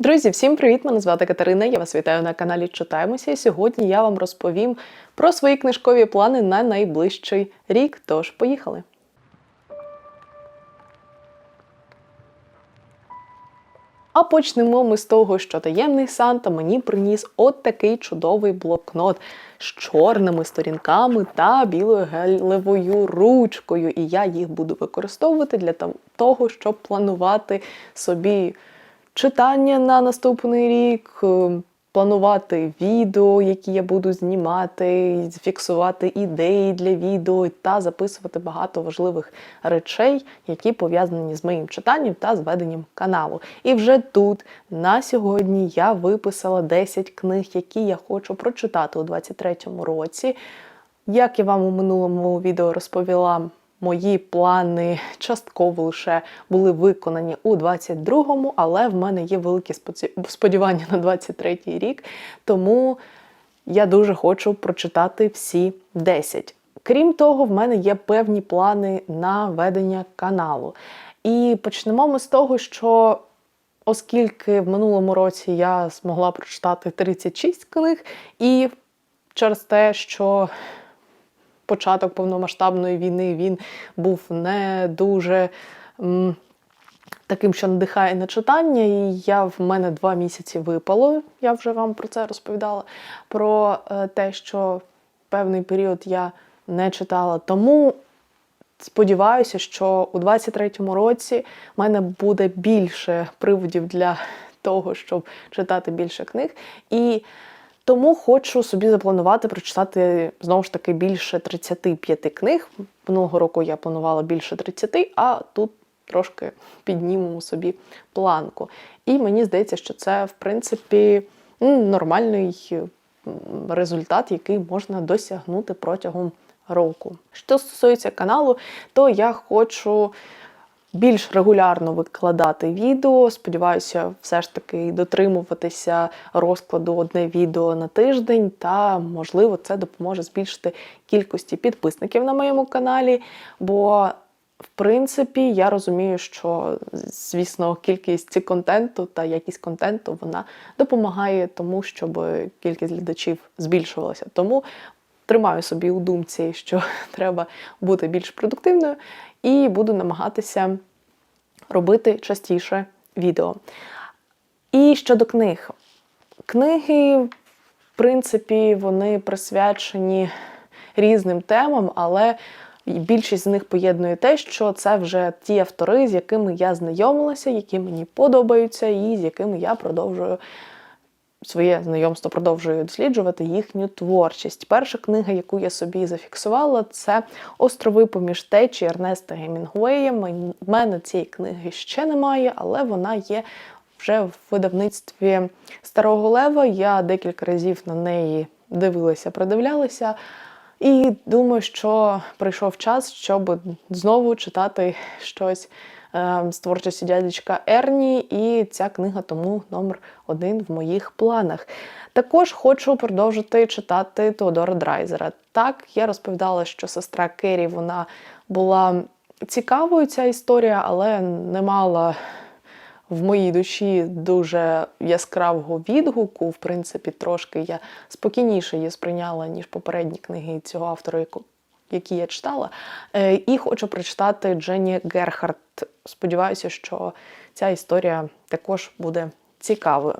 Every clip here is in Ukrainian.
Друзі, всім привіт! Мене звати Катерина. Я вас вітаю на каналі Читаємося. І сьогодні я вам розповім про свої книжкові плани на найближчий рік. Тож, поїхали! А почнемо ми з того, що таємний Санта мені приніс от такий чудовий блокнот з чорними сторінками та білою гелевою ручкою. І я їх буду використовувати для того, щоб планувати собі читання на наступний рік, е, планувати відео, які я буду знімати, фіксувати ідеї для відео та записувати багато важливих речей, які пов'язані з моїм читанням та з веденням каналу. І вже тут на сьогодні я виписала 10 книг, які я хочу прочитати у 2023 році. Як я вам у минулому відео розповіла, мої плани частково лише були виконані у 22-му, але в мене є великі сподівання на 23-й рік, тому я дуже хочу прочитати всі 10. Крім того, в мене є певні плани на ведення каналу. І почнемо ми з того, що оскільки в минулому році я змогла прочитати 36 книг, і через те, що початок повномасштабної війни він був не дуже таким, що надихає на читання. І я в мене два місяці випало. Я вже вам про це розповідала. Про е, те, що певний період я не читала. Тому сподіваюся, що у 23-му році в мене буде більше приводів для того, щоб читати більше книг. І тому хочу собі запланувати прочитати знову ж таки більше 35 книг. Минулого року я планувала більше 30, а тут трошки піднімемо собі планку. І мені здається, що це, в принципі, нормальний результат, який можна досягнути протягом року. Що стосується каналу, то я хочу більш регулярно викладати відео. Сподіваюся, все ж таки дотримуватися розкладу одне відео на тиждень, та можливо це допоможе збільшити кількості підписників на моєму каналі. Бо, в принципі, я розумію, що звісно, кількість контенту та якість контенту вона допомагає тому, щоб кількість глядачів збільшувалася. Тому тримаю собі у думці, що треба бути більш продуктивною, і буду намагатися робити частіше відео. І щодо книг. Книги, в принципі, вони присвячені різним темам, але більшість з них поєднує те, що це вже ті автори, з якими я знайомилася, які мені подобаються, і з якими я продовжую своє знайомство продовжую досліджувати їхню творчість. Перша книга, яку я собі зафіксувала, це Острови поміж течі Ернеста Гемінгуея. В мене цієї книги ще немає, але вона є вже в видавництві Старого Лева. Я декілька разів на неї дивилася, придивлялася. І думаю, що прийшов час, щоб знову читати щось з творчості дядечка Ерні, і ця книга тому номер один в моїх планах. Також хочу продовжити читати Теодора Драйзера. Так, я розповідала, що сестра Керрі вона була цікавою ця історія, але не мала в моїй душі дуже яскравого відгуку. В принципі, трошки я спокійніше її сприйняла, ніж попередні книги цього автора, які я читала. Е, І хочу прочитати Дженні Герхард. Сподіваюся, що ця історія також буде цікавою.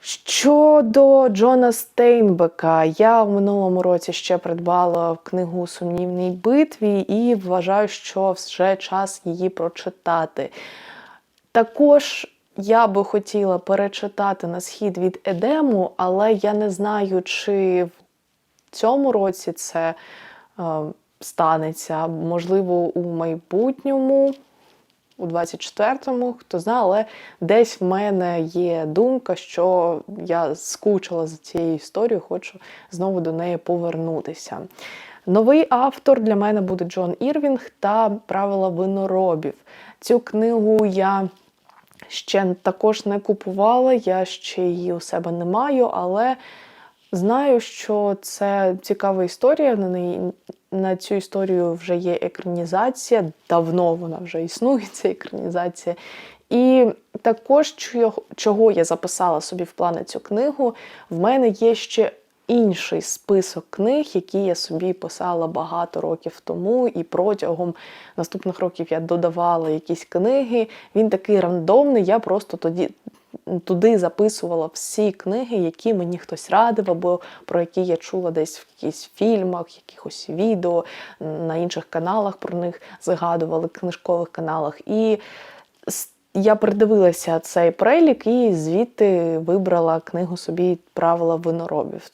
Щодо Джона Стейнбека, я в минулому році ще придбала книгу у сумнівній битві і вважаю, що вже час її прочитати. Також я би хотіла перечитати на схід від Едему, але я не знаю, чи в цьому році це станеться. Можливо, у майбутньому, у 24-му, хто знає, але десь в мене є думка, що я скучила за цією історією, хочу знову до неї повернутися. Новий автор для мене буде Джон Ірвінг та Правила виноробів. Цю книгу я ще також не купувала, я ще її у себе не маю, але знаю, що це цікава історія. На неї на цю історію вже є екранізація. Давно вона вже існує, ця екранізація. І також чого- я записала собі в плани цю книгу, в мене є ще інший список книг, які я собі писала багато років тому, і протягом наступних років я додавала якісь книги. Він такий рандомний. Я просто тоді туди записувала всі книги, які мені хтось радив, або про які я чула десь в якихось фільмах, якихось відео, на інших каналах про них згадували, книжкових каналах. І я придивилася цей перелік і звідти вибрала книгу собі Правила виноробів.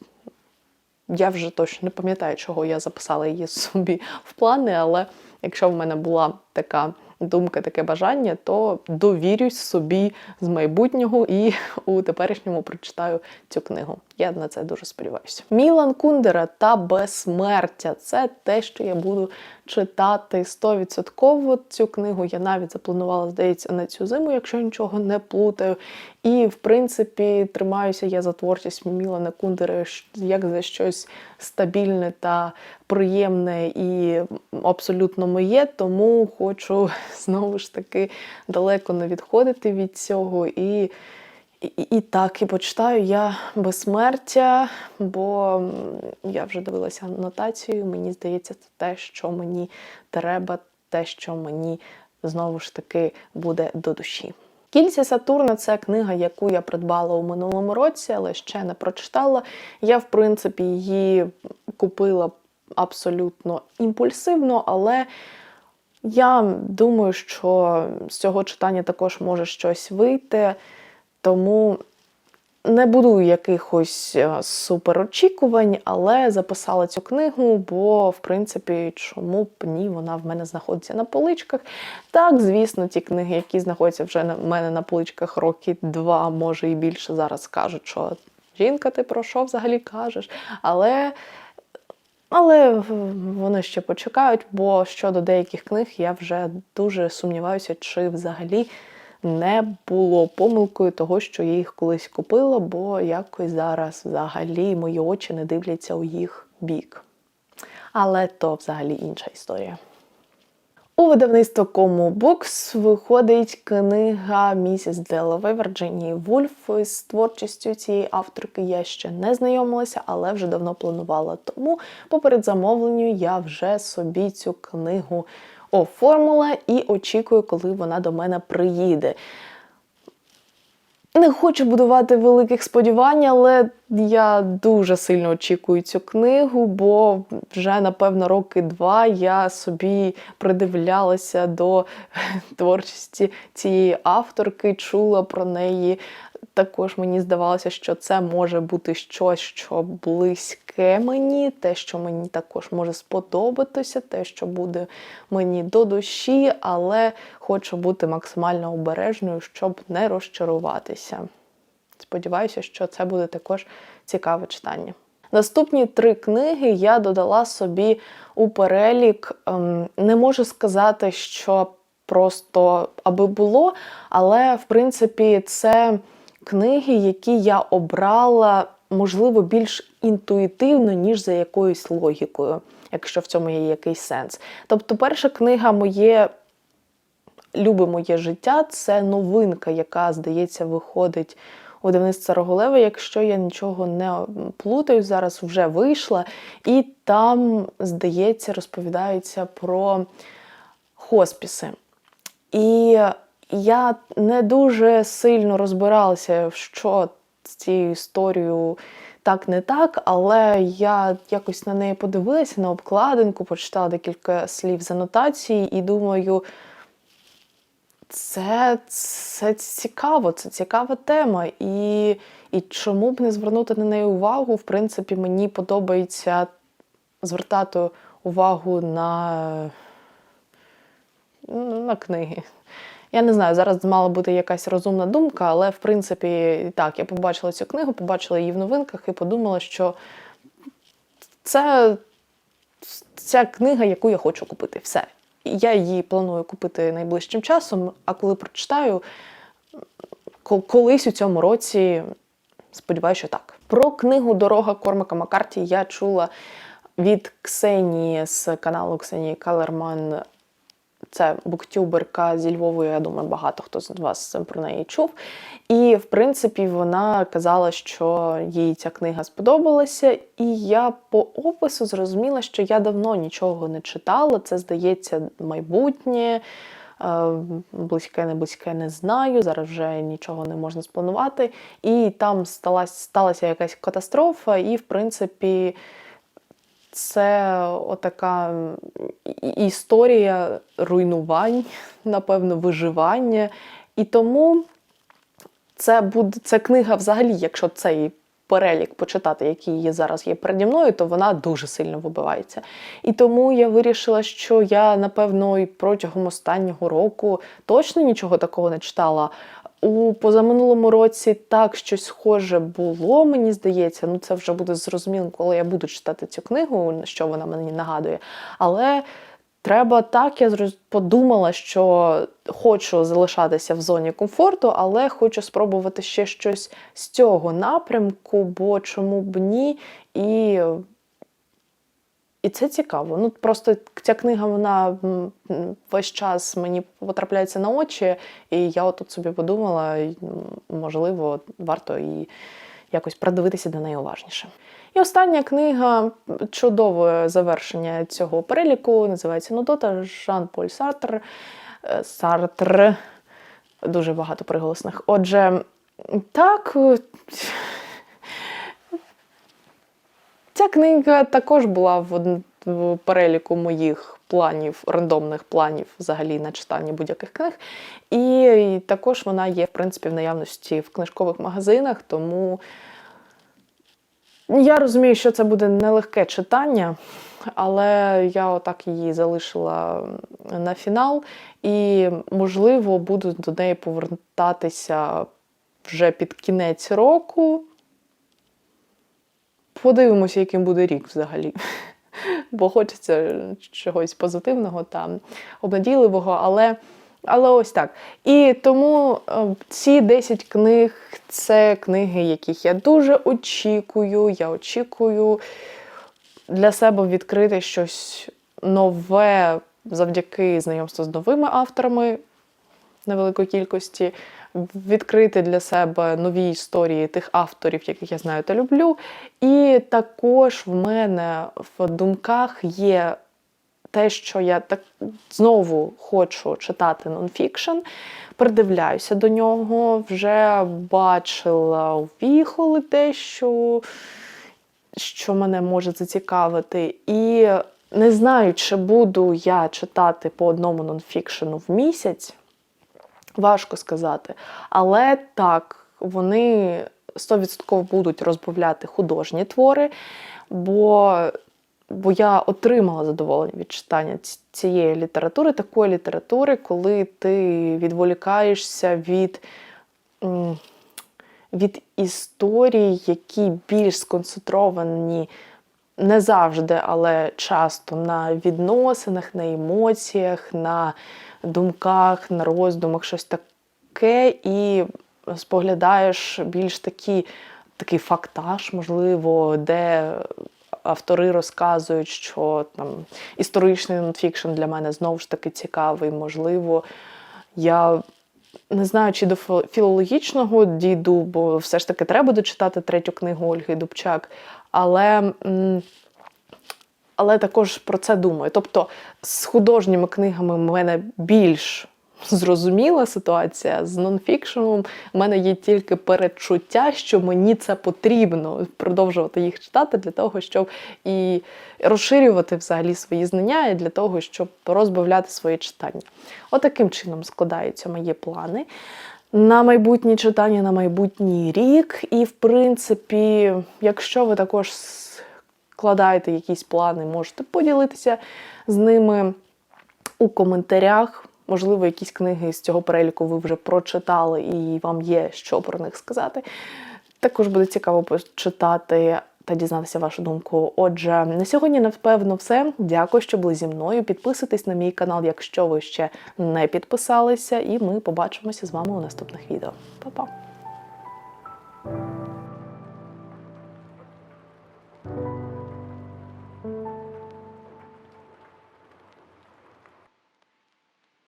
Я вже точно не пам'ятаю, чого я записала її собі в плани, але якщо в мене була така думка, таке бажання, то довірюсь собі з майбутнього і у теперішньому прочитаю цю книгу. Я на це дуже сподіваюся. Мілан Кундера та безсмертя це те, що я буду читати 100%. Цю книгу я навіть запланувала, здається, на цю зиму, якщо нічого не плутаю. І, в принципі, тримаюся я за творчість Мілана Кундери щ- як за щось стабільне та приємне і абсолютно моє, тому хочу знову ж таки далеко не відходити від цього. І, і, і так, і почитаю я безсмертя, бо я вже дивилася анотацію. Мені здається, це те, що мені треба, те, що мені знову ж таки буде до душі. Кільця Сатурна це книга, яку я придбала у минулому році, але ще не прочитала. Я, в принципі, її купила абсолютно імпульсивно, але я думаю, що з цього читання також може щось вийти, тому не буду якихось е, суперочікувань, але записала цю книгу, бо, в принципі, чому б ні, вона в мене знаходиться на поличках. Так, звісно, ті книги, які знаходяться вже в мене на поличках роки два, може і більше зараз кажуть, що жінка, ти про що взагалі кажеш? Але. Але вони ще почекають, бо щодо деяких книг я вже дуже сумніваюся, чи взагалі не було помилкою того, що я їх колись купила, бо якось зараз взагалі мої очі не дивляться у їх бік. Але то взагалі інша історія. У видавництво Кому Букс виходить книга Місіс Делове Вірджинії Вульф. З творчістю цієї авторки я ще не знайомилася, але вже давно планувала. Тому по передзамовленню я вже собі цю книгу оформила і очікую, коли вона до мене приїде. Не хочу будувати великих сподівань, але я дуже сильно очікую цю книгу, бо вже напевно роки два я собі придивлялася до творчості цієї авторки, чула про неї. Також мені здавалося, що це може бути щось, що близьке мені, те, що мені також може сподобатися, те, що буде мені до душі, але хочу бути максимально обережною, щоб не розчаруватися. Сподіваюся, що це буде також цікаве читання. Наступні три книги я додала собі у перелік. Ем, Не можу сказати, що просто аби було, але в принципі це книги, які я обрала, можливо, більш інтуїтивно, ніж за якоюсь логікою, якщо в цьому є якийсь сенс. Тобто, перша книга моє Любе моє життя це новинка, яка, здається, виходить у видавництва Роголева, якщо я нічого не плутаю, зараз вже вийшла. І там, здається, розповідається про хоспіси. І я не дуже сильно розбиралася, що з цією історією так не так, але я якось на неї подивилася на обкладинку, почитала декілька слів з анотації і думаю. Це, це цікаво, це цікава тема. І, і чому б не звернути на неї увагу? В принципі, мені подобається звертати увагу на, на книги. Я не знаю, зараз мала бути якась розумна думка, але в принципі, так, я побачила цю книгу, побачила її в новинках і подумала, що це ця книга, яку я хочу купити. Все. Я її планую купити найближчим часом, а коли прочитаю, колись у цьому році, сподіваюся, що так. Про книгу Дорога Кормака Маккарті я чула від Ксенії з каналу Ксенії Калерман Це буктюберка зі Львову. Я думаю, багато хто з вас про неї чув. І, в принципі, вона казала, що їй ця книга сподобалася, і я по опису зрозуміла, що я давно нічого не читала. Це здається майбутнє. Е, Близьке, не близьке, не знаю. Зараз вже нічого не можна спланувати. І там сталася, сталася якась катастрофа, і, в принципі, це отака історія руйнувань, напевно, виживання. І тому це буде це книга, взагалі, якщо цей перелік почитати, який є зараз є переді мною, то вона дуже сильно вибивається. І тому я вирішила, що я, напевно, і протягом останнього року точно нічого такого не читала. У позаминулому році так щось схоже було, мені здається. Ну це вже буде зрозуміло, коли я буду читати цю книгу, що вона мені нагадує. Але треба так, я подумала, що хочу залишатися в зоні комфорту, але хочу спробувати ще щось з цього напрямку, бо чому б ні? І і це цікаво. Ну просто ця книга вона весь час мені потрапляється на очі, і я отут собі подумала, можливо, варто і якось придивитися до неї уважніше. І остання книга чудове завершення цього переліку. Називається Нудота Жан-Поль Сартр. Е, Сартр. Дуже багато приголосних. Отже, так. Ця книга також була в переліку моїх планів, рандомних планів взагалі на читання будь-яких книг. І також вона є, в принципі, в наявності в книжкових магазинах, тому я розумію, що це буде нелегке читання, але я отак її залишила на фінал, і, можливо, буду до неї повертатися вже під кінець року. Подивимося, яким буде рік взагалі. Бо хочеться чогось позитивного та обнадійливого, але, але ось так. І тому е, ці 10 книг це книги, яких я дуже очікую. Я очікую для себе відкрити щось нове завдяки знайомству з новими авторами невеликої кількості, відкрити для себе нові історії тих авторів, яких я знаю та люблю. І також в мене в думках є те, що я так знову хочу читати нонфікшн, придивляюся до нього, вже бачила у віхоли те, що, що мене може зацікавити. І не знаю, чи буду я читати по одному нонфікшену в місяць. Важко сказати. Але так, вони 100% будуть розбавляти художні твори, бо, бо я отримала задоволення від читання цієї літератури, такої літератури, коли ти відволікаєшся від. Від історій, які більш сконцентровані не завжди, але часто на відносинах, на емоціях, на думках, на роздумах, щось таке, і споглядаєш більш такі, такий фактаж, можливо, де автори розказують, що там історичний нонфікшн для мене знову ж таки цікавий. Можливо, я не знаю, чи до філологічного дійду, бо все ж таки треба дочитати третю книгу Ольги Дубчак. Але, але також про це думаю. Тобто з художніми книгами в мене більш зрозуміла ситуація. З нонфікшеном в мене є тільки передчуття, що мені це потрібно продовжувати їх читати для того, щоб і розширювати взагалі свої знання, і для того, щоб розбавляти своє читання. Отаким чином складаються мої плани. На майбутнє читання, на майбутній рік. І, в принципі, якщо ви також складаєте якісь плани, можете поділитися з ними у коментарях. Можливо, якісь книги з цього переліку ви вже прочитали і вам є що про них сказати. Також буде цікаво почитати та дізнатися вашу думку. Отже, на сьогодні, напевно, все. Дякую, що були зі мною. Підписуйтесь на мій канал, якщо ви ще не підписалися, і ми побачимося з вами у наступних відео. Па-па!